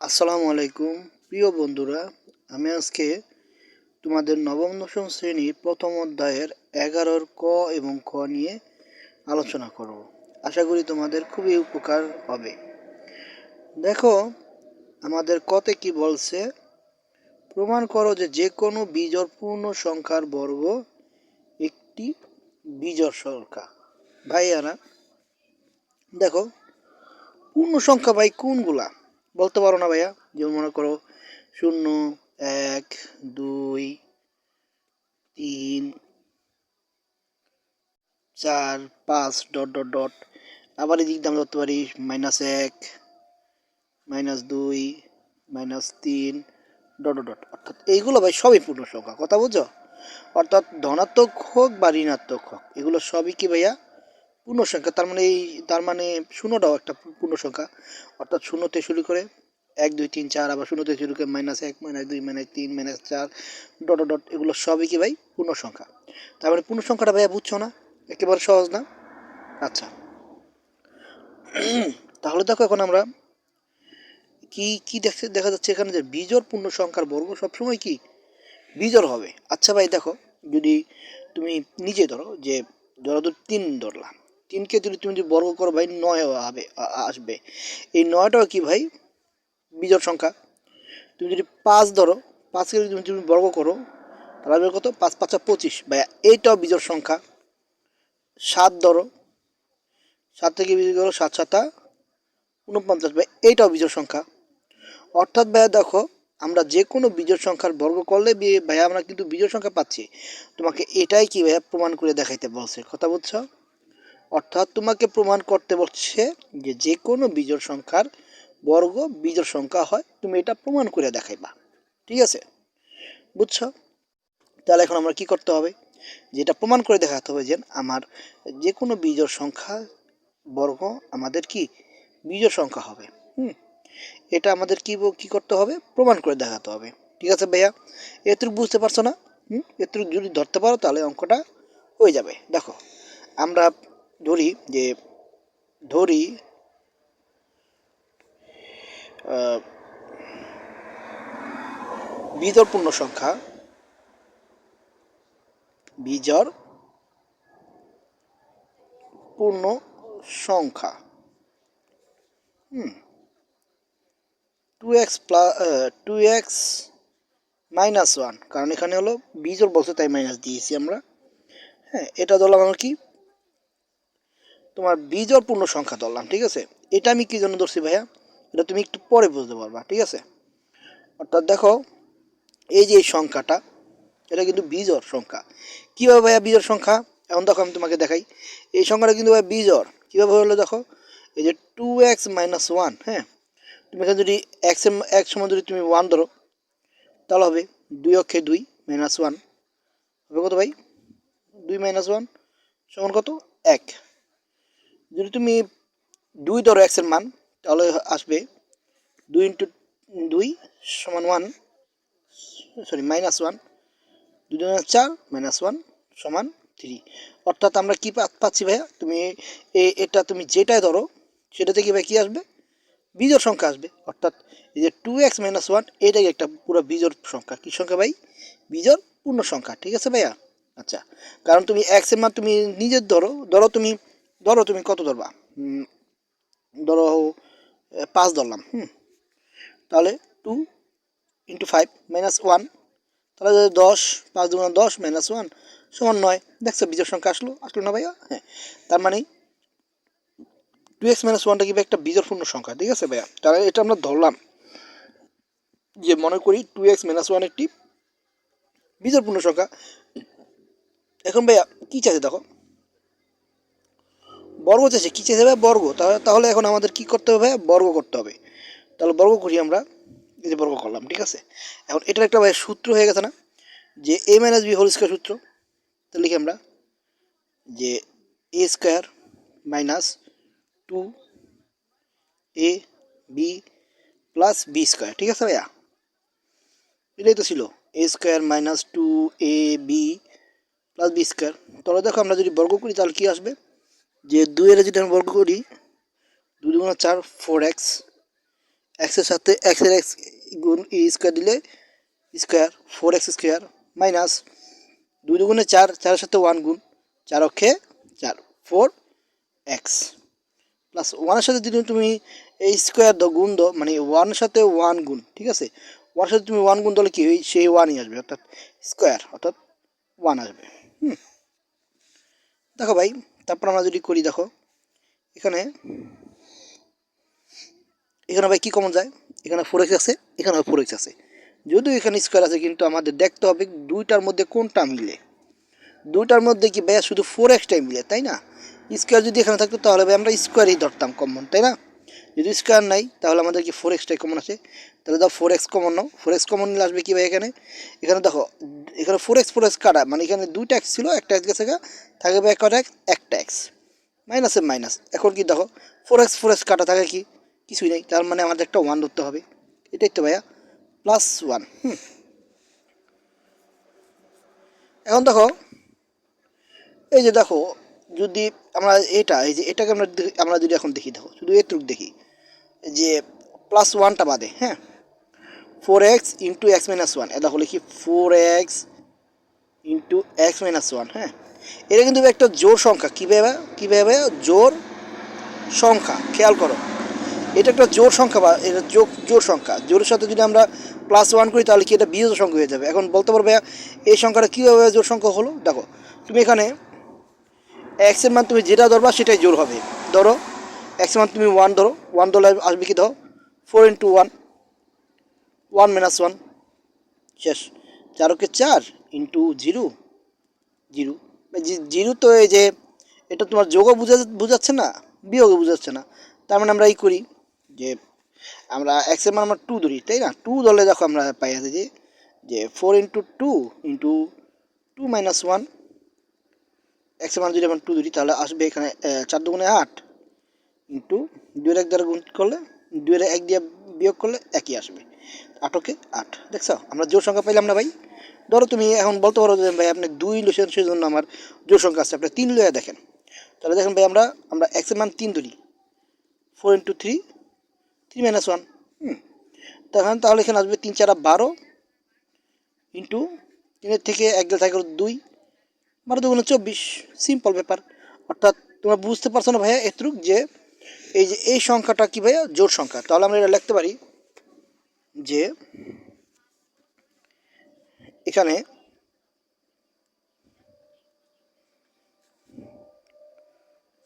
আসসালামু আলাইকুম। প্রিয় বন্ধুরা, আমি আজকে তোমাদের নবম দশম শ্রেণির প্রথম অধ্যায়ের এগারোর ক এবং খ নিয়ে আলোচনা করব। আশা করি তোমাদের খুবই উপকার হবে। দেখো, আমাদের কতে কি বলছে? প্রমাণ করো যে যে কোনো বিজোড় পূর্ণ সংখ্যার বর্গ একটি বিজোড় সংখ্যা। ভাইয়ারা, দেখো, পূর্ণ সংখ্যা ভাই কোনগুলা? বলতে পারো না ভাইয়া, যেমন মনে করো, শূন্য, এক, দুই, তিন, চার, পাঁচ, ডট ডট ডট। আবার এদিক দাম ধরতে পারি মাইনাস এক মাইনাস দুই মাইনাস তিন, ডট ডট অর্থাৎ এইগুলো ভাই সবই পূর্ণ সংখ্যা কথা বুঝছ? অর্থাৎ ধনাত্মক হোক বা ঋণাত্মক হোক, এগুলো সবই কি ভাইয়া পূর্ণ সংখ্যা তার মানে এই, তার মানে শূন্যটাও একটা পূর্ণ সংখ্যা অর্থাৎ শূন্যতে শুরু করে এক, দুই, তিন, চার, আবার শূন্যতে শুরু করে মাইনাস এক মাইনাস দুই মাইনাস তিন মাইনাস চার ডট ডট এগুলো সবই কি ভাই পূর্ণ সংখ্যা তার মানে পূর্ণ সংখ্যাটা ভাইয়া বুঝছ না? একেবারে সহজ না? আচ্ছা। তাহলে দেখো এখন আমরা কি কি দেখতে, দেখা যাচ্ছে এখানে যে বিজোড় পূর্ণ সংখ্যার বর্গ সবসময় কি? বিজোড় হবে। আচ্ছা ভাই দেখো, যদি তুমি নিজে ধরো যে ধরো তো তিন ধরলাম। তিনকে যদি তুমি যদি বর্গ করো ভাই, নয় হবে আসবে। এই নয়টাও কি ভাই? বিজোড় সংখ্যা। তুমি যদি পাঁচ ধরো, পাঁচকে যদি তুমি তুমি বর্গ করো, তাহলে আসবে কত? পাঁচ, পাঁচা পঁচিশ। ভাই এইটাও বিজোড় সংখ্যা। সাত ধরো। সাত থেকে বিজোড় করো সাত, সাতা উনপঞ্চাশ ভাই এইটাও বিজোড় সংখ্যা। অর্থাৎ ভাইয়া দেখো, আমরা যে কোনো বিজোড় সংখ্যার বর্গ করলে ভাইয়া আমরা কিন্তু বিজোড় সংখ্যা পাচ্ছি। তোমাকে এটাই কি ভাইয়া প্রমাণ করে দেখাইতে বলছে। কথা বুঝছ? অর্থাৎ তোমাকে প্রমাণ করতে বলছে যে যে কোনো বিজোড় সংখ্যার বর্গ বিজোড় সংখ্যা হয়, তুমি এটা প্রমাণ করে দেখাইবা। ঠিক আছে? বুঝছ? তাহলে এখন আমরা কি করতে হবে? যেটা প্রমাণ করে দেখাতে হবে যে আমার যে কোনো বিজোড় সংখ্যা বর্গ আমাদের কি? বিজোড় সংখ্যা হবে। হুম? এটা আমাদের কি কি করতে হবে? প্রমাণ করে দেখাতে হবে। ঠিক আছে ভাইয়া? এতটুকু বুঝতে পারছ না? হুম? এতটুকু যদি ধরতে পারো তাহলে অঙ্কটা হয়ে যাবে। দেখো, আমরা ধরি যে, ধরি বিজোড় পূর্ণ সংখ্যা, বিজোড় পূর্ণ সংখ্যা, হুম two x plus two x minus one কারণ এখানে হলো বিজোড় বলছে, তাই মাইনাস দিয়েছি আমরা হ্যাঁ এটা ধরলাম আমার কি? তোমার বিজোড় পূর্ণ সংখ্যা ধরলাম, ঠিক আছে? এটা আমি কি জন্য ধরছি ভাইয়া? এটা তুমি একটু পরে বুঝতে পারবা, ঠিক আছে? অর্থাৎ দেখো, এই যে এই সংখ্যাটা, এটা কিন্তু বিজোড় সংখ্যা। কীভাবে ভাইয়া বিজোড় সংখ্যা? এখন দেখো, আমি তোমাকে দেখাই। এই সংখ্যাটা কিন্তু ভাইয়া বিজোড়। কীভাবে হলো দেখো? এই যে টু এক্স মাইনাস ওয়ান হ্যাঁ? তুমি এখানে যদি এক্স এক সময় যদি তুমি ওয়ান ধরো, তাহলে হবে দুই অক্ষে দুই মাইনাস ওয়ান হবে কত ভাই? দুই মাইনাস ওয়ান সমান কত? এক। যদি তুমি দুই ধরো এক্সের মান, তাহলে আসবে দুই ইন্টু দুই সমান ওয়ান সরি মাইনাস ওয়ান দুই দুই চার মাইনাস ওয়ান সমান থ্রি অর্থাৎ আমরা কী পাচ্ছি ভাইয়া? তুমি এটা তুমি যেটাই ধরো, সেটা থেকে ভাই কী আসবে? বিজোড় সংখ্যা আসবে। অর্থাৎ এই যে টু এক্স মাইনাস ওয়ান এটাই একটা পুরো বিজোড় সংখ্যা। কী সংখ্যা ভাই? বিজোড় পূর্ণ সংখ্যা, ঠিক আছে ভাইয়া? আচ্ছা কারণ তুমি এক্সের মান তুমি নিজের ধরো ধরো তুমি ধরো তুমি কত ধরবা? ধরো পাঁচ ধরলাম, হুম। তাহলে two into five minus one তাহলে দশ, পাঁচ দুগুণ দশ মাইনাস ওয়ান সমান নয়। দেখছ, বিজোড় সংখ্যা আসলো আসলো না ভাইয়া? হ্যাঁ। তার মানে টু এক্স মাইনাস ওয়ানটা কি একটা বিজোড় পূর্ণ সংখ্যা, ঠিক আছে ভাইয়া? তাহলে এটা আমরা ধরলাম যে মনে করি টু এক্স মাইনাস ওয়ান একটি বিজোড় পূর্ণ সংখ্যা। এখন ভাইয়া, কী চাইছে দেখো? বর্গ চাইছে কী চাইছে ভাইয়া বর্গ। তাহলে এখন আমাদের কি করতে হবে বর্গ করতে হবে। তাহলে বর্গ করি আমরা। এই যে বর্গ করলাম, ঠিক আছে? এখন এটার একটা ভাইয়া সূত্র হয়ে গেছে না? যে A minus B whole square সূত্র। তো লিখি আমরা যে A square minus two A B plus B square ঠিক আছে ভাইয়া? এটাই তো ছিল। A square minus two A B plus B square তাহলে দেখো আমরা যদি বর্গ করি, তাহলে কী আসবে? যে দুইয়ের যদি আমরা বর্গ করি, দুই দুগুণ চার ফোর এক্স এক্সের সাথে এক্সের এক্স গুণ ই স্কোয়ার দিলে square four x square minus দুই দুগুণে চার, চারের সাথে ওয়ান গুণ, চার অক্ষে চার ফোর এক্স প্লাস ওয়ানের সাথে যদি তুমি এই স্কোয়ার দাও গুণ দাও মানে ওয়ানের সাথে ওয়ান গুণ, ঠিক আছে? ওয়ানের সাথে তুমি ওয়ান গুণ দিলে কি হয়? সেই ওয়ানই আসবে, অর্থাৎ স্কোয়ার অর্থাৎ ওয়ান আসবে। হুম। দেখো ভাই তারপর আমরা যদি করি, দেখো, এখানে এখানে ভাই কী কমন যায়? এখানে ফোর এক্স আছে, এখানে ফোর এক্স আছে। যদিও এখানে স্কোয়ার আছে, কিন্তু আমাদের দেখতে হবে দুইটার মধ্যে কোনটা মিলে। দুইটার মধ্যে কি ভাইয়া শুধু ফোর এক্সটাই মিলে, তাই না? স্কোয়ার যদি এখানে থাকতো, তাহলে ভাই আমরা স্কোয়ারই ধরতাম কমন তাই না? যদি স্কোয়ার নাই, তাহলে আমাদের কি ফোর এক্সটাই কমন আছে? তাহলে দাও ফোর এক্স কমন নাও। ফোর এক্স কমন নিলে আসবে কি ভাই এখানে? এখানে দেখো, এখানে ফোর এক্স ফোর এক্স কাটা মানে এখানে দুইটা এক্স ছিল, একটা এক্স গেছে থাকে ভাই কটা এক্স একটা এক্স মাইনাসে মাইনাস এখন কি দেখো ফোর এক্স ফোর এক্স কাটা থাকে কি? কিছুই নেই, তার মানে আমাদের একটা ওয়ান ধরতে হবে। এটাই তো ভাইয়া প্লাস ওয়ান হুম। এখন দেখো, এই যে দেখো, যদি আমরা এটা, এই যে এটাকে আমরা আমরা যদি এখন দেখি, দেখো, শুধু এটুক দেখি। যে প্লাস ওয়ানটা বাদে হ্যাঁ? Four x into x minus one এটা হলে কি four x into x minus one হ্যাঁ? এটা কিন্তু একটা জোর সংখ্যা কীভাবে কীভাবে জোর সংখ্যা, খেয়াল করো। এটা একটা জোর সংখ্যা বা এটা যোগ জোর সংখ্যা। জোরের সাথে যদি আমরা প্লাস ওয়ান করি, তাহলে কি এটা বিজোড় সংখ্যা হয়ে যাবে। এখন বলতে পারবে এই সংখ্যাটা কীভাবে জোর সংখ্যা হলো? দেখো, তুমি এখানে এক্সের মান তুমি যেটা ধরবা, সেটাই জোর হবে। ধরো মান তুমি ওয়ান ধরো ওয়ান ধরলে আসবে কি ধরো? Four into one one minus one শেষ। চারকে চার ইন্টু জিরো জিরো জিরো তো এই যে, এটা তোমার যোগও বুঝা, বুঝাচ্ছে না, বিয়োগও বুঝাচ্ছে না। তার মানে আমরা এই করি যে, আমরা এক্সের মান আমরা টু ধরি, তাই না? টু ধরলে দেখো আমরা পাই আছে যে যে four into two into two minus one এক্সের মান যদি আমরা টু ধরি, তাহলে আসবে এখানে চার দুগুণে আট। ইন্টু দুয়ের এক দ্বারা গুণ করলে দুয়ের এক দিয়ে বিয়োগ করলে একই আসবে। আটকে আট। দেখছ? আমরা জোর সংখ্যা পাইলাম না ভাই? ধরো তুমি এখন বলতে পারো যে ভাই আপনি দুই লোসেন সেই জন্য আমার জোর সংখ্যা আছে। আপনি তিন লইয়া দেখেন। তাহলে দেখেন ভাই আমরা আমরা এক্সের মান তিন ধরি। Four into three three minus one হুম। তখন তাহলে এখানে আসবে তিন চারা বারো ইন্টু তিনের থেকে এক গেলে থাকে দুই, বারো দুগুণে চব্বিশ। সিম্পল ব্যাপার। অর্থাৎ তোমরা বুঝতে পারছ না ভাইয়া এতটুক যে এই যে, এই সংখ্যাটা কি ভাইয়া? জোর সংখ্যা। তাহলে আমরা এটা লিখতে পারি যে, এখানে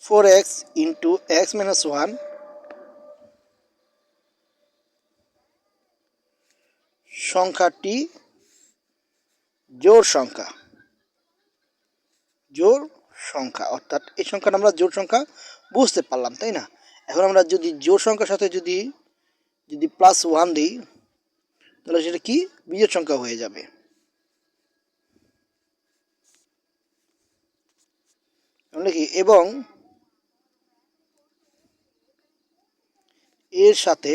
four x into x minus one সংখ্যাটি জোর সংখ্যা। জোর সংখ্যা। অর্থাৎ এই সংখ্যাটা আমরা জোর সংখ্যা বুঝতে পারলাম, তাই না? এখন আমরা যদি জোর সংখ্যার সাথে যদি যদি প্লাস ওয়ান দিই, তাহলে সেটা কি? বিজোড় সংখ্যা হয়ে যাবে। কি? এবং এর সাথে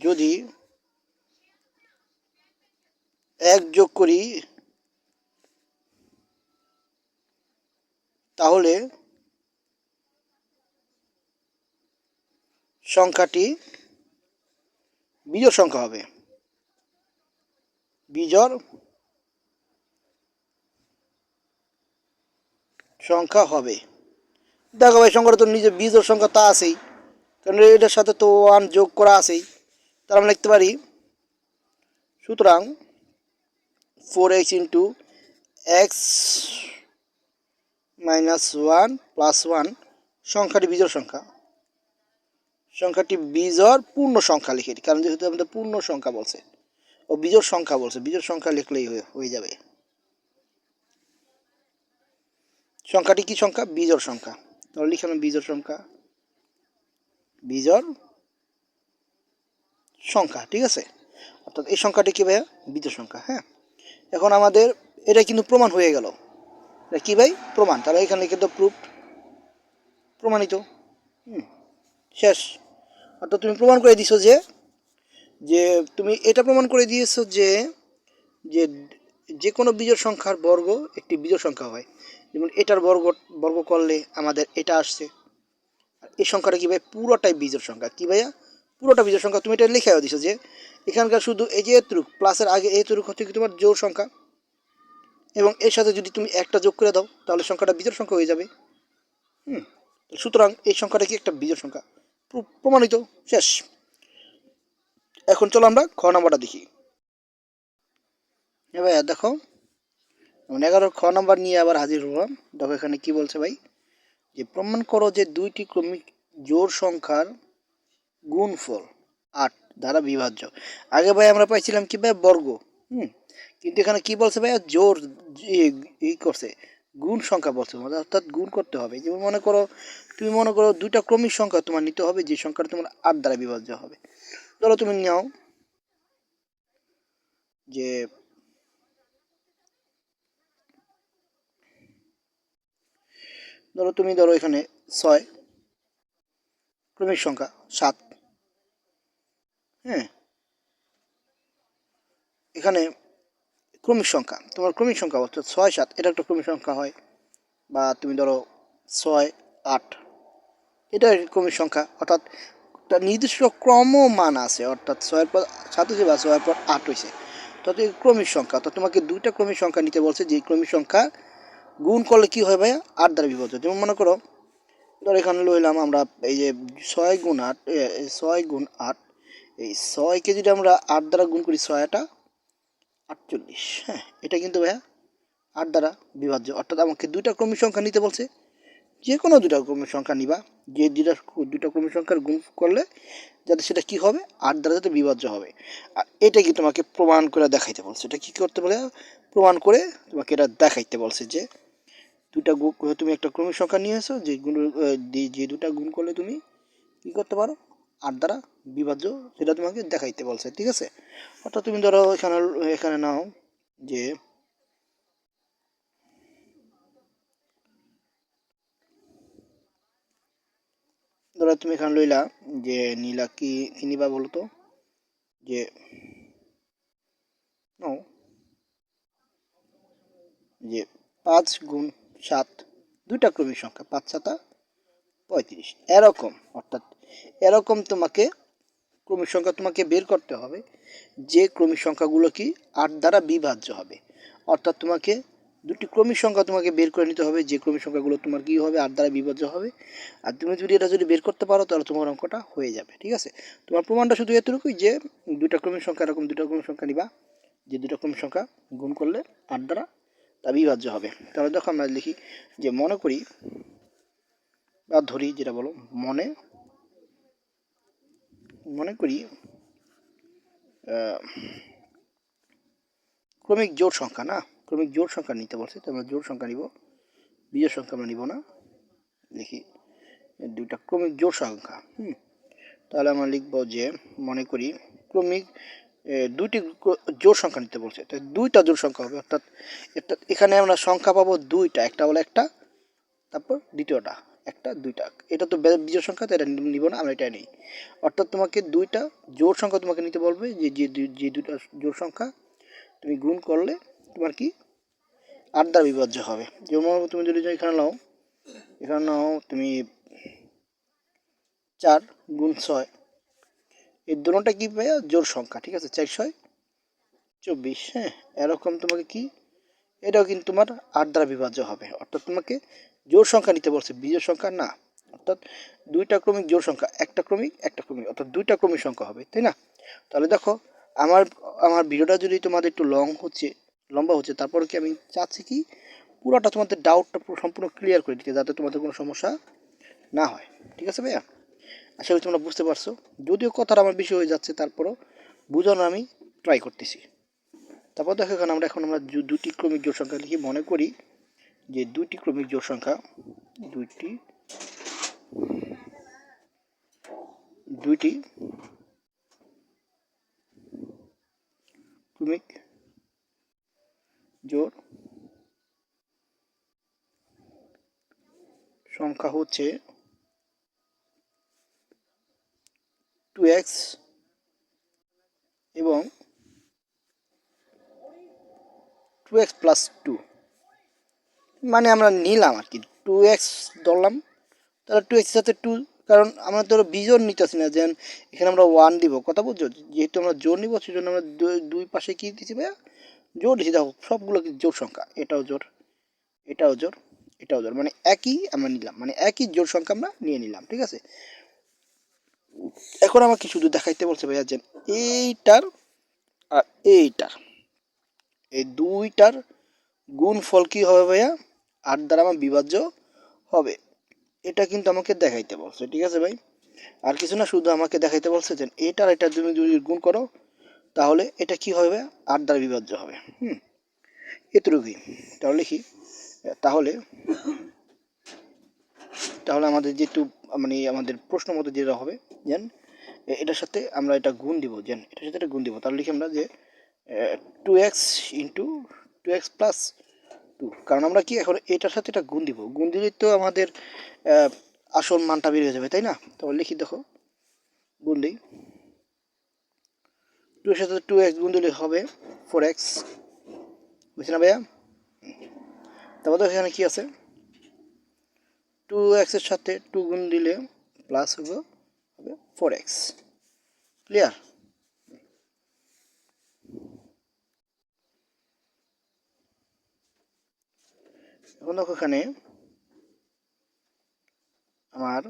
যদি এক যোগ করি তাহলে সংখ্যাটি বিজোড় সংখ্যা হবে। বিজোড় সংখ্যা হবে। দেখো ভাই, সংখ্যাটা তো নিজে বিজোড় সংখ্যা তা আছেই। কারণ এটার সাথে তো ওয়ান যোগ করা আছেই। তার আমরা লিখতে পারি, সুতরাং four x into x minus one plus one সংখ্যাটি বিজোড় সংখ্যা। সংখ্যাটি বিজোড় পূর্ণ সংখ্যা লিখে কারণ যেহেতু আমাদের পূর্ণ সংখ্যা বলছে, ও বিজোড় সংখ্যা বলছে, বিজোড় সংখ্যা লিখলেই হয়ে যাবে। সংখ্যাটি কি সংখ্যা? বিজোড় সংখ্যা। তাহলে লিখলাম বিজোড় সংখ্যা বিজোড় সংখ্যা, ঠিক আছে? অর্থাৎ এই সংখ্যাটি কী ভাইয়া? বিজোড় সংখ্যা হ্যাঁ? এখন আমাদের, এটা কিন্তু প্রমাণ হয়ে গেল। কী ভাই? প্রমাণ, তাহলে এখানে কিন্তু প্রুফ প্রমাণিত। হুম, শেষ। অর্থাৎ তুমি প্রমাণ করে দিছো যে যে তুমি এটা প্রমাণ করে দিয়েছ যে যে যে কোনো বিজোড় সংখ্যার বর্গ একটি বিজোড় সংখ্যা হয়। যেমন এটার বর্গ বর্গ করলে আমাদের এটা আসছে। এই সংখ্যাটা কি ভাই? পুরোটাই বীজের সংখ্যা। কি ভাইয়া? পুরোটা বীজের সংখ্যা। তুমি এটা লিখেও দিছো যে, এখানকার শুধু এই যে এতটুক প্লাসের আগে এতটুক হচ্ছে কি তোমার জোর সংখ্যা। এবং এর সাথে যদি তুমি একটা যোগ করে দাও, তাহলে সংখ্যাটা বীজের সংখ্যা হয়ে যাবে। হুম, সুতরাং এই সংখ্যাটা কি একটা বীজের সংখ্যা? প্রমাণিত, শেষ। এখন চলো আমরা খ নাম্বারটা দেখি। হ্যাঁ ভাইয়া, দেখো। মানে এগারোর খ নাম্বার নিয়ে আবার হাজির হলাম। দেখো এখানে কি বলছে ভাই? যে প্রমাণ করো যে দুইটি ক্রমিক জোড় সংখ্যার গুণফল আট দ্বারা বিভাজ্য। আগে ভাই আমরা পাইছিলাম কি ভাই? বর্গ। হুম কিন্তু এখানে কি বলছে ভাইয়া? জোর এই করছে। গুণ সংখ্যা বলছে অর্থাৎ গুণ করতে হবে। যেমন মনে করো, তুমি মনে করো দুইটা ক্রমিক সংখ্যা তোমার নিতে হবে, যে সংখ্যাটা তোমার আট দ্বারা বিভাজ্য হবে। ধরো তুমি নাও যে ধরো তুমি ধরো এখানে ছয় ক্রমিক সংখ্যা, সাত। হ্যাঁ? এখানে ক্রমিক সংখ্যা। তোমার ক্রমিক সংখ্যা অর্থাৎ ছয়, সাত, এটা একটা ক্রমিক সংখ্যা হয়। বা তুমি ধরো ছয়, আট, এটা ক্রমিক সংখ্যা। অর্থাৎ একটা নির্দিষ্ট ক্রম মান আছে, অর্থাৎ ছয়ের পর সাত হয়েছে বা ছয়ের পর আট হয়েছে। এই ক্রমিক সংখ্যা। অর্থাৎ তোমাকে দুইটা ক্রমিক সংখ্যা নিতে বলছে। যে ক্রমিক সংখ্যা গুণ করলে কী হয় ভাইয়া? আট দ্বারা বিভক্ত। যেমন মনে করো, ধর এখানে লইলাম আমরা এই যে ছয় গুণ আট ছয় গুণ আট, এই ছয়কে যদি আমরা আট দ্বারা গুণ করি, ছয়টা আটচল্লিশ। হ্যাঁ এটা কিন্তু ভাইয়া আট দ্বারা বিভাজ্য। অর্থাৎ আমাকে দুইটা ক্রমিক সংখ্যা নিতে বলছে। যে কোনো দুটা ক্রমিক সংখ্যা নিবা। যে দুটা দুটা ক্রমিক সংখ্যার গুণ করলে যাতে সেটা কি হবে? আট দ্বারা যাতে বিভাজ্য হবে। আর এটা কি তোমাকে প্রমাণ করে দেখাইতে বলছে? এটা কি করতে বলে? প্রমাণ করে তোমাকে এটা দেখাইতে বলছে যে দুটা তুমি একটা ক্রমিক সংখ্যা নিয়ে এসো যে গুণ যে দুটা গুণ করলে তুমি কী করতে পারো? আট দ্বারা বিভাজ্য, সেটা তোমাকে দেখাইতে বলছে, ঠিক আছে? অর্থাৎ তুমি ধরো এখানে এখানে নাও যে ধরো তুমি এখানে লইলা যে নীলা কি কি নিবা বলো যে নাও, যে পাঁচ গুণ সাত, দুইটা ক্রমিক সংখ্যা, পাঁচ সাতা পঁয়ত্রিশ, এরকম, অর্থাৎ এরকম তোমাকে ক্রমিক সংখ্যা তোমাকে বের করতে হবে। যে ক্রমিক সংখ্যাগুলো কি? আট দ্বারা বিভাজ্য হবে। অর্থাৎ তোমাকে দুটি ক্রমিক সংখ্যা তোমাকে বের করে নিতে হবে। যে ক্রমিক সংখ্যাগুলো তোমার কী হবে? আট দ্বারা বিভাজ্য হবে। আর তুমি যদি এটা যদি বের করতে পারো, তাহলে তোমার অঙ্কটা হয়ে যাবে। ঠিক আছে? তোমার প্রমাণটা শুধু এতটুকুই যে দুইটা ক্রমিক সংখ্যা এরকম দুটা ক্রমিক সংখ্যা নিবা। যে দুটা ক্রমিক সংখ্যা গুণ করলে আট দ্বারা তা বিভাজ্য হবে। তাহলে দেখো আমরা লিখি যে মনে করি বা ধরি, যেটা বলো মনে মনে করি ক্রমিক জোড় সংখ্যা না? ক্রমিক জোড় সংখ্যা নিতে বলছে, তো আমরা জোড় সংখ্যা নিব। বিজোড় সংখ্যা আমরা নিব না। লিখি দুইটা ক্রমিক জোড় সংখ্যা, হুম? তাহলে আমরা লিখব যে, মনে করি ক্রমিক দুইটি জোড় সংখ্যা নিতে বলছে। তো দুইটা জোড় সংখ্যা হবে, অর্থাৎ এখানে আমরা সংখ্যা পাবো দুইটা, একটা হলো একটা, তারপর দ্বিতীয়টা। একটা, দুইটা। এটা তো বিজোড় সংখ্যা, তো এটা নিব না, আমরা এটা নেই। অর্থাৎ তোমাকে দুইটা জোড় সংখ্যা তোমাকে নিতে বলবে, যে যে যে দুইটা জোড় সংখ্যা তুমি গুণ করলে তোমার কি? আট দ্বারা বিভাজ্য হবে। যেমন তুমি যদি এখানে নাও এখানে নাও তুমি চার গুণ ছয়। এই দুটোটা কি ভাইয়া জোড় সংখ্যা, ঠিক আছে? চার, ছয়, চব্বিশ হ্যাঁ? এরকম তোমাকে কি? এটাও কিন্তু তোমার আট দ্বারা বিভাজ্য হবে। অর্থাৎ তোমাকে জোড় সংখ্যা নিতে বলছে, বিজোড় সংখ্যা না। অর্থাৎ দুইটা ক্রমিক জোড় সংখ্যা, একটা ক্রমিক একটা ক্রমিক, অর্থাৎ দুইটা ক্রমিক সংখ্যা হবে, তাই না? তাহলে দেখো, আমার আমার ভিডিওটা যদি তোমাদের একটু লং হচ্ছে, লম্বা হচ্ছে, তারপরে কি আমি চাচ্ছি কি? পুরোটা তোমাদের ডাউটটা পুরো সম্পূর্ণ ক্লিয়ার করে দিতে, যাতে তোমাদের কোনো সমস্যা না হয়। ঠিক আছে ভাইয়া? আশা করি তোমরা বুঝতে পারছ। যদিও কথাটা আমার বেশি হয়ে যাচ্ছে, তারপরও বোঝানোর আমি ট্রাই করতেছি। তারপর দেখো এখানে আমরা, এখন আমরা দুটি ক্রমিক জোড় সংখ্যা লিখি মনে করি যে দুইটি ক্রমিক জোড় সংখ্যা, দুইটি দুইটি ক্রমিক জোড় সংখ্যা হচ্ছে টু এক্স এবং টু এক্স প্লাস টু মানে আমরা নিলাম আর কি টু এক্স ধরলাম। তাহলে টু এক্সের সাথে টু কারণ আমরা তো বিজন নিতেছি না যে এখানে আমরা ওয়ান দিব। কথা বুঝছ? যেহেতু আমরা জোর নিব সেই জন্য আমরা দুই- পাশে কি দিচ্ছি ভাইয়া? জোর দিচ্ছি দেখো, সবগুলো জোর সংখ্যা? এটাও জোর এটাও জোর এটাও জোর মানে একই আমরা নিলাম মানে একই জোর সংখ্যা আমরা নিয়ে নিলাম, ঠিক আছে? এখন আমাকে শুধু দেখাইতে বলছে ভাইয়া যে এইটার আর এইটার। এই দুইটার গুণ ফল কী হবে ভাইয়া? আট দ্বারা আমার বিভাজ্য হবে। এটা কিন্তু আমাকে দেখাইতে বলছে, ঠিক আছে ভাই? আর কিছু না, শুধু আমাকে দেখাইতে বলছে যে এটার এটা তুমি যদি গুণ করো, তাহলে এটা কি হবে? আট দ্বারা বিভাজ্য হবে। হুম, এতটুকুই। তাহলে লিখি তাহলে তাহলে আমাদের যেহেতু মানে আমাদের প্রশ্ন মতো যেটা হবে যেন এটার সাথে আমরা এটা গুণ দিব যেন এটার সাথে এটা গুণ দিব। তাহলে লিখি আমরা যে two x into two x plus two কারণ আমরা কি এখন এটার সাথে এটা গুণ দিব। গুণ দিলে তো আমাদের আসল মানটা বের হয়ে যাবে, তাই না? তাহলে লিখি দেখো। গুণ দিই। টু এর সাথে টু এক্স গুণ দিলে হবে ফোর এক্স। বুঝছি না ভাইয়া? তারপর দেখো এখানে কী আছে? টু এক্সের সাথে টু গুণ দিলে প্লাস হবে হবে ফোর এক্স। ক্লিয়ার? এখন দেখো এখানে আমার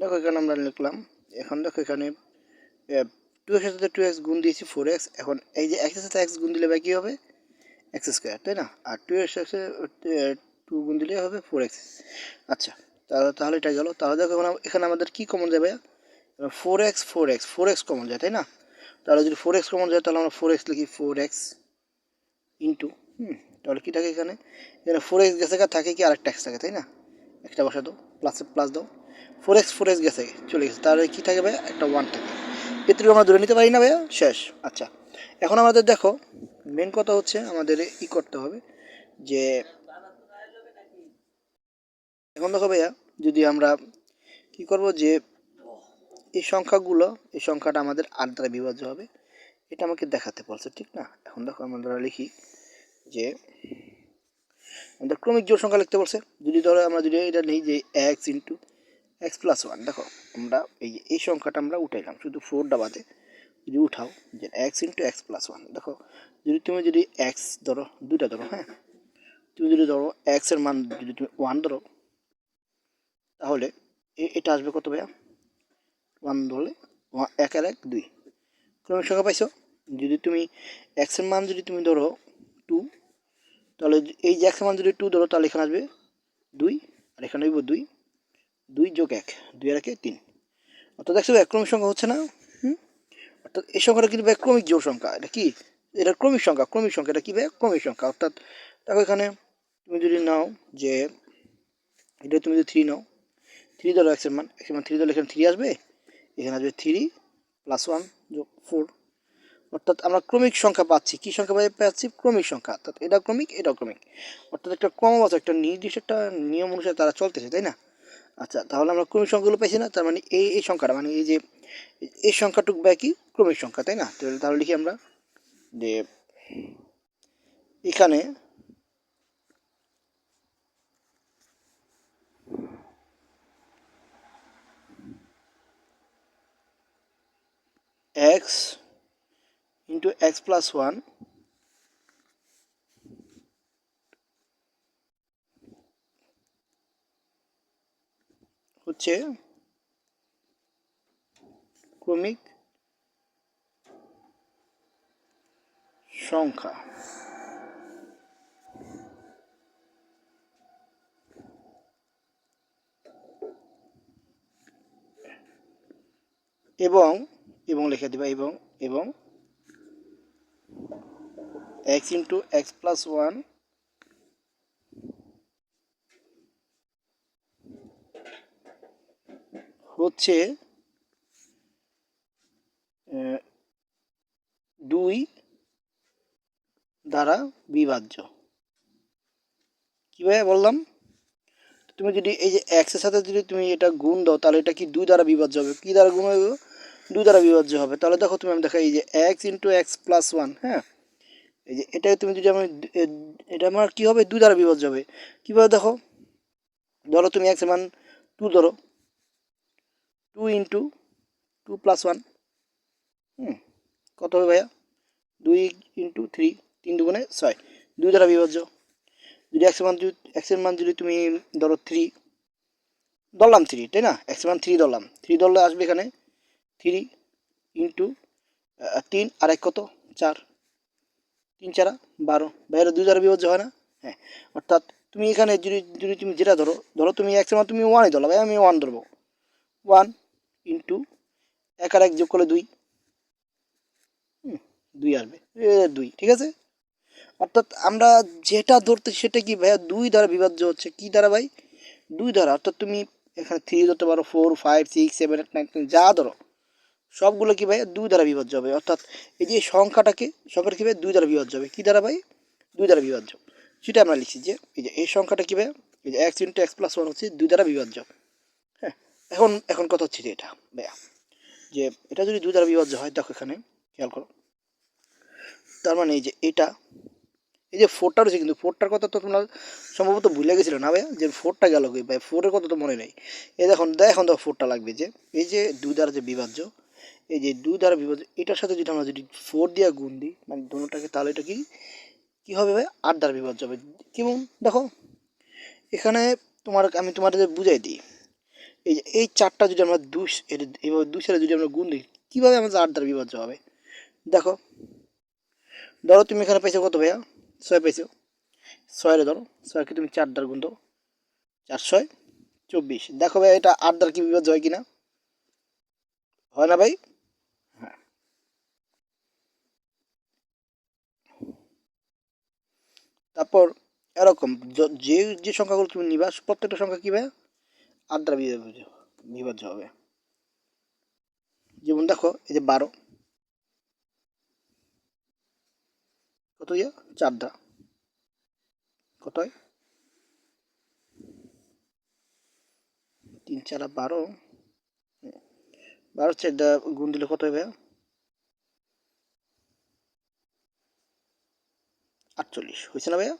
দেখো এখানে আমরা লিখলাম, এখন দেখো এখানে টু এক্সের সাথে টু এক্স গুণ দিয়েছি ফোর এক্স এখন এই যে এক্সের সাথে এক্স গুণ দিলে বা কী হবে? এক্স স্কোয়ার তাই না? আর টু এক্স টু গুণ দিলে হবে ফোর এক্স আচ্ছা তাহলে তাহলে এটা গেল। তাহলে দেখো, এখন এখানে আমাদের কী কমন যাবে four x four x four x common যায়, তাই না? তাহলে যদি ফোর এক্স কমন যায়, তাহলে আমরা ফোর এক্স লিখি ফোর এক্স ইন্টু হুম, তাহলে কী থাকে এখানে? এখানে ফোর এক্স গেছে থাকে কি আরেকটা এক্স থাকে, তাই না? একটা বসা দাও প্লাসে প্লাস দাও। ফোর এক্স ফোর এক্স গেছে, চলে গেছে। তাহলে কী থাকে ভাইয়া? একটা ওয়ান থাকে। এতে আমরা ধরে নিতে পারি না ভাইয়া? শেষ। আচ্ছা। এখন আমাদের দেখো মেন কথা হচ্ছে আমাদের ই করতে হবে যে, এখন দেখো ভাইয়া, যদি আমরা কি করব যে এই সংখ্যাগুলো, এই সংখ্যাটা আমাদের আট দ্বারা বিভাজ্য হবে। এটা আমাকে দেখাতে বলছে, ঠিক না? এখন দেখো আমরা লিখি যে, আমাদের ক্রমিক জোড় সংখ্যা লিখতে বলছে। যদি ধরো আমরা যদি এটা নিই যে x into x plus one দেখো, আমরা এই এই সংখ্যাটা আমরা উঠাইলাম, শুধু ফোরটা বাদে। যদি উঠাও, যে x into x plus one দেখো, যদি তুমি যদি এক্স ধরো, দুইটা ধরো হ্যাঁ? তুমি যদি ধরো এক্সের মান যদি তুমি ওয়ান ধরো, তাহলে এটা আসবে কত ভাইয়া? ওয়ান ধরলে এক আর এক, দুই। ক্রমিক সংখ্যা পাইছো? যদি তুমি এক্সের মান যদি তুমি ধরো টু তাহলে এই যে এক্সের মান যদি টু ধরো, তাহলে এখানে আসবে দুই, আর এখানে আসবে দুই। দুই যোগ এক, দুই আর একে তিন। অর্থাৎ দেখছ, এক ক্রমিক সংখ্যা হচ্ছে না? হুম? অর্থাৎ এই সংখ্যাটা কিন্তু ভাই ক্রমিক সংখ্যা। এটা কি? এটা ক্রমিক সংখ্যা ক্রমিক সংখ্যা, এটা কী ভাই ক্রমিক সংখ্যা। অর্থাৎ দেখো এখানে তুমি যদি নাও যে, এটা তুমি যদি থ্রি নাও থ্রি ধরো এক্সের মান এক্সের মান থ্রি ধরলে এখানে থ্রি আসবে? এখানে আসবে থ্রি প্লাস ওয়ান যোগ ফোর অর্থাৎ আমরা ক্রমিক সংখ্যা পাচ্ছি। কী সংখ্যা পাচ্ছি? ক্রমিক সংখ্যা। অর্থাৎ এটা ক্রমিক এটা ক্রমিক। অর্থাৎ একটা ক্রমবদ্ধ একটা নির্দিষ্ট একটা নিয়ম অনুসারে তারা চলতেছে, তাই না? আচ্ছা তাহলে আমরা ক্রমিক সংখ্যাগুলো পাইছি না, তার মানে এই এই সংখ্যাটা মানে এই যে এই সংখ্যাটুক ব্যয় কি? ক্রমিক সংখ্যা, তাই না? তাহলে লিখি আমরা যে এখানে x into x plus one হচ্ছে ক্রমিক সংখ্যা। এবং এবং লিখে দেবা এবং এবং x into x plus one হচ্ছে দুই দ্বারা বিভাজ্য। কীভাবে বললাম? তুমি যদি এই যে এক্সের সাথে যদি তুমি এটা গুণ দাও, তাহলে এটা কি দুই দ্বারা বিভাজ্য হবে? কী দ্বারা গুণ হবে? দুই দ্বারা বিভাজ্য হবে। তাহলে দেখো তুমি আমি দেখা এই যে x into x plus one হ্যাঁ? এই যে এটা তুমি যদি আমি, এটা আমার কী হবে? দুই দ্বারা বিভাজ্য হবে। কীভাবে দেখো? ধরো তুমি এক্স মান টু ধরো। Two into two plus one হুম? কত হবে ভাইয়া? দুই ইন্টু থ্রি তিন দুগুণে ছয়। দুই দ্বারা বিভাজ্য। যদি এক্স মান এক্সের মান যদি তুমি ধরো থ্রি ধরলাম থ্রি তাই না? এক্স মান থ্রি ধরলাম। থ্রি ধরলে আসবে এখানে থ্রি ইন্টু তিন, আর এক কত? চার। তিন, চারা, বারো। বাইরে দুই দ্বারা বিভাজ্য হয় না? হ্যাঁ। অর্থাৎ তুমি এখানে যদি যদি তুমি যেটা ধরো ধরো তুমি এক সময় তুমি ওয়ানই ধরো, ভাই, আমি ওয়ান ধরবো। ওয়ান ইন্টু এক আর এক যোগ করলে দুই। দুই আসবে। দুই, ঠিক আছে? অর্থাৎ আমরা যেটা ধরতে, সেটা কি, ভাইয়া, দুই দ্বারা বিভাজ্য হচ্ছে কি দ্বারা, ভাই? দুই দ্বারা। অর্থাৎ তুমি এখানে থ্রি ধরতে পারো four five six seven eight nine যা ধরো। সবগুলো কী ভাই? দুই দ্বারা বিভাজ্য হবে। অর্থাৎ এই যে সংখ্যাটাকে, সংখ্যাটা কী ভাই? দুই দ্বারা বিভাজ্য হবে। কী দ্বারা ভাই? দুই দ্বারা বিভাজ্য। সেটা আমরা লিখছি যে, এই যে এই সংখ্যাটা কী ভাই? এই যে x into x plus one হচ্ছে দুই দ্বারা বিভাজ্য। হ্যাঁ এখন এখন কথা হচ্ছে যে এটা, ভাইয়া। যে এটা যদি দুই দ্বারা বিভাজ্য হয়, দেখো এখানে, খেয়াল করো। তার মানে এই যে এটা, এই যে ফোরটা রয়েছে কিন্তু ফোরটার কথা তো তোমরা সম্ভবত ভুলে গেছিলে না ভাইয়া? যে ফোরটা গেল কি ভাই? ফোরের কথা তো মনে নেই। এই দেখুন এখন দেখো ফোরটা লাগবে যে, এই যে দুই দ্বারা যে বিভাজ্য এই যে দুই দ্বারা বিভাজ্য এটার সাথে যদি আমরা যদি ফোর দিয়ে গুণ দিই মানে দুটোটাকে, তাহলে এটা কি, কী হবে ভাই? আট দ্বারা বিভাজ্য হবে। কেমন দেখো। এখানে তোমার, আমি তোমাদের বুঝাই দিই। এই যে, এই চারটা যদি আমরা দুই এইভাবে দুই সালে যদি আমরা গুণ দিই, কীভাবে আমাদের আট দ্বারা বিভাজ্য হবে? দেখো। ধরো তুমি এখানে পাইছো কত ভাইয়া? ছয় পাইছো ছয়ের ধরো। ছয়কে তুমি চার দ্বার গুণ দাও। চার, ছয়, চব্বিশ। দেখো ভাই এটা আট দ্বার কি বিভাজ্য হয় কিনা? হয় না ভাই? হ্যাঁ তারপর এরকম, যে যে সংখ্যাগুলো তুমি নিবা, প্রত্যেকটা সংখ্যা কী ভাই আট দ্বারা বিভাজ্য হবে। যেমন দেখো, এই যে বারো। কত ইয়া? চার কত তিন, চারা বারো। বারো চার দ্বারা গুণ দিলে কত হবে? আটচল্লিশ। হয়েছে না ভাইয়া?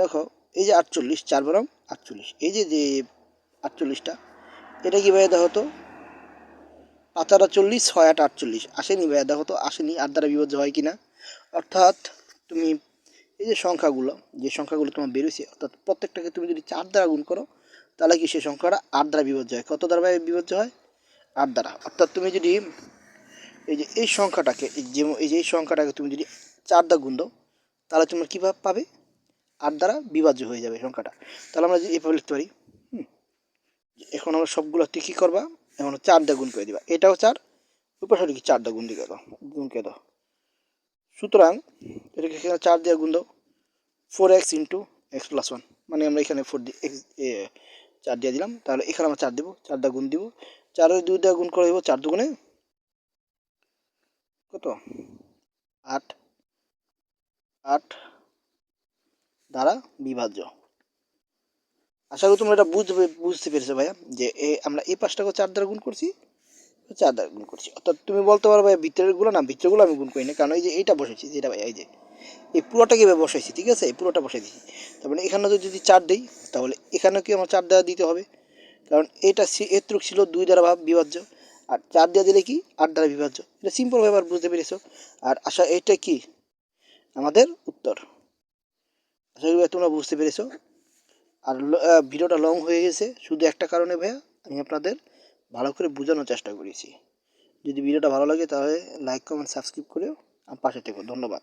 দেখো, এই যে আটচল্লিশ, চার বরং আটচল্লিশ। এই যে যে আটচল্লিশটা, এটা কি ভাইয়া দেখো তো? পাঁচ আট আটচল্লিশ ছয় আট আটচল্লিশ। আসেনি ভাইয়া, দেখো তো, আসেনি। আট দ্বারা বিভাজ্য হয় কি না অর্থাৎ তুমি এই যে সংখ্যাগুলো যে সংখ্যাগুলো তোমার বেরোছে অর্থাৎ প্রত্যেকটাকে তুমি যদি চার দ্বারা গুণ করো, তাহলে কি সেই সংখ্যাটা আট দ্বারা বিভাজ্য হয়? কত দ্বারা বিভাজ্য হয়? আট দ্বারা। অর্থাৎ তুমি যদি এই যে এই সংখ্যাটাকে, এই যে এই যে এই সংখ্যাটাকে তুমি যদি চার দ্বারা গুণ দাও, তাহলে তোমরা কীভাবে পাবে? আট দ্বারা বিভাজ্য হয়ে যাবে সংখ্যাটা। তাহলে আমরা যে এভাবে লিখতে পারি এখন আমরা সবগুলো তুই কী করবা? এখন চার দিয়ে গুণ করে দিবা। এটাও চার পাশে কি চার দিয়ে গুণ দিয়ে দাও, গুণ করে দাও। সুতরাং এটাকে এখানে চার দিয়ে গুণ দাও four x into x plus one মানে আমরা এখানে ফোর দিয়ে এক্স চার দিয়ে দিলাম। তাহলে এখানে আমরা চার দেবো, চার দিয়ে গুণ দিব। চারের দুই দিয়ে গুণ করে দেবো, চার দুগুণে কত? আট। আট দ্বারা বিভাজ্য। আশা করি তোমরা এটা বুঝবে, বুঝতে পেরেছ ভাইয়া, যে এ আমরা এই পাঁচটাকে চার দ্বারা গুণ করছি, চার দ্বারা গুণ করছি। অর্থাৎ তুমি বলতে পারো ভাই ভিতরেরগুলো না, ভিতরেগুলো আমি গুণ করি না, কারণ এই যে এইটা বসেছি যেটা ভাই এই যে, এই পুরোটা কীভাবে বসাইছি, ঠিক আছে? এই পুরোটা বসাই দিয়েছি তার মানে এখানে যদি চার দিই, তাহলে এখানেও কি আমার চার দ্বারা দিতে হবে? কারণ এটা এত্রুক ছিল দুই দ্বারা বিভাজ্য, আর চার দিয়ে দিলে কি? আট দ্বারা বিভাজ্য। এটা সিম্পল ব্যাপার বুঝতে পেরেছ। আর আশা, এটা কি? আমাদের উত্তর। আশা করি তোমরা বুঝতে পেরেছ। আর ভিডিওটা লং হয়ে গেছে। শুধু একটা কারণে ভাইয়া, আমি আপনাদের ভালো করে বোঝানোর চেষ্টা করেছি। যদি ভিডিওটা ভালো লাগে তাহলে লাইক কমেন্ট সাবস্ক্রাইব করেও আমার পাশে থেকো। ধন্যবাদ।